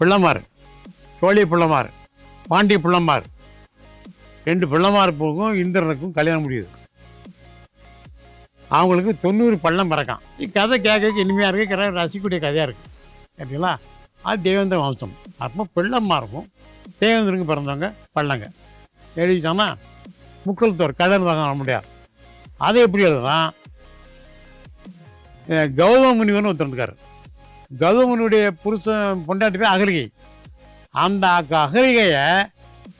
பிள்ளமார் சோழி பிள்ளமார் பாண்டிய பிள்ளமார் ரெண்டு பிள்ளமார் போகும் இந்திரனுக்கும் கல்யாணம் முடியுது. அவங்களுக்கு தொண்ணூறு பள்ளம் பிறக்கான் கதை கேட்க இனிமையாக இருக்குது ரசிக்கூடிய கதையாக இருக்குது கேட்டீங்களா? அது தேவேந்திர வம்சம். அப்போ பிள்ளம்மா இருக்கும் தேவேந்திரனுக்கு பிறந்தவங்க பள்ளங்க. சொன்னால் முக்கல் கடன் வாங்க முடியாது. அதை எப்படி எழுதுனா கௌதம முனிவர்னு ஒருத்தர் இருக்கார். கதவனுடைய புருஷன் பொண்டாட்டி பேர் அகலிகை. அந்த அகலிகையை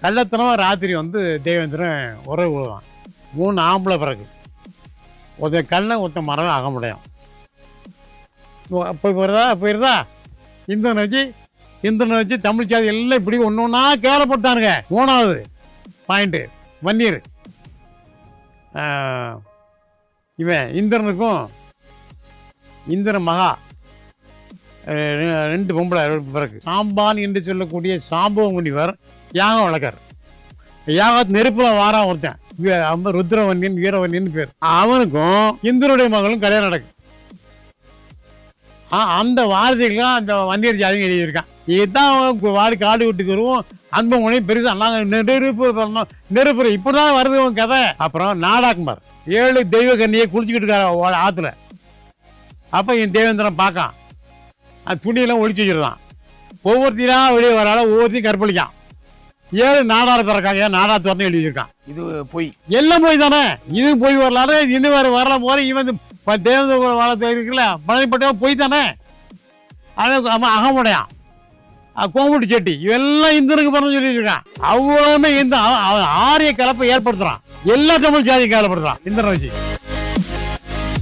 கள்ளத்தனமாக ராத்திரி வந்து தேவேந்திரன் உறவு விழுவான் மூணு ஆம்பளை பிறகு. ஒருத்தன் கண்ணை ஒருத்தன் மரம் ஆக முடியும். போய் போகிறதா போயிருதா? இந்திரனை வச்சு இந்திரனை வச்சு தமிழ் சாதி எல்லாம் இப்படி ஒன்று ஒன்றா கேவலப்படுத்தானுங்க. மூணாவது பாயிண்ட்டு வன்னியர். இவன் இந்திரனுக்கும் இந்திர மகா. ரெண்டு பொம்பளை பிறகு. சாம்பான் என்று சொல்லக்கூடிய சாம்பவ முனிவர் யாகம் வளர்க்கார் யாகத்து நெருப்புல வாரான் ஒருத்தன். ருத்ரவன்யன் வீரவன்யன் பேர். அவனுக்கும் இந்திரனுடைய மகளும் கல்யாணம் நடக்கும் ஆ, அந்த வார்த்தைகள்லாம் அந்த வன்னியர் ஜாதி எழுதியிருக்கான். இதுதான் வாடி காடு விட்டுக்கு வருவோம் அன்பு முனை பெருசா நாங்கள் நெருப்பு பண்ணோம் நெருப்பு. இப்படி தான் வருது உன் கதை. அப்புறம் நாடாக்குமார். ஏழு தெய்வ கண்ணியை குளிச்சுக்கிட்டு இருக்காரு ஆற்றுல அப்போ என் தேவேந்திரன் பார்க்கான். அந்த துணியெல்லாம் ஒழிச்சு வச்சிருந்தான். ஒவ்வொருத்தரா வெளியே வரால ஒவ்வொருத்தையும் கற்பழிக்கான் ஏழு நாடார பிறக்காங்க ஏன் நாடா திறந்து எழுதி வச்சிருக்கான். இது பொய். எல்லாம் போய் தானே? இது போய் வரலாறு இன்னும் வேறு வரலாம் போல இவன் இந்த தேவத வளர்த்து இருக்குல்ல பழனிப்பட்டவன் போய் தானே? அது அவன் அகமுடையான். கோமுட்டி செட்டி. இவெல்லாம் இந்திரனுக்கு பிறந்து சொல்லி வச்சிருக்கான். அவ்வளவுமே இந்த அவன் அவன் ஆரிய கலப்பை ஏற்படுத்துறான். எல்லா தமிழ் ஜாதியும் கேவலப்படுத்துறான் இந்திரன் வச்சு.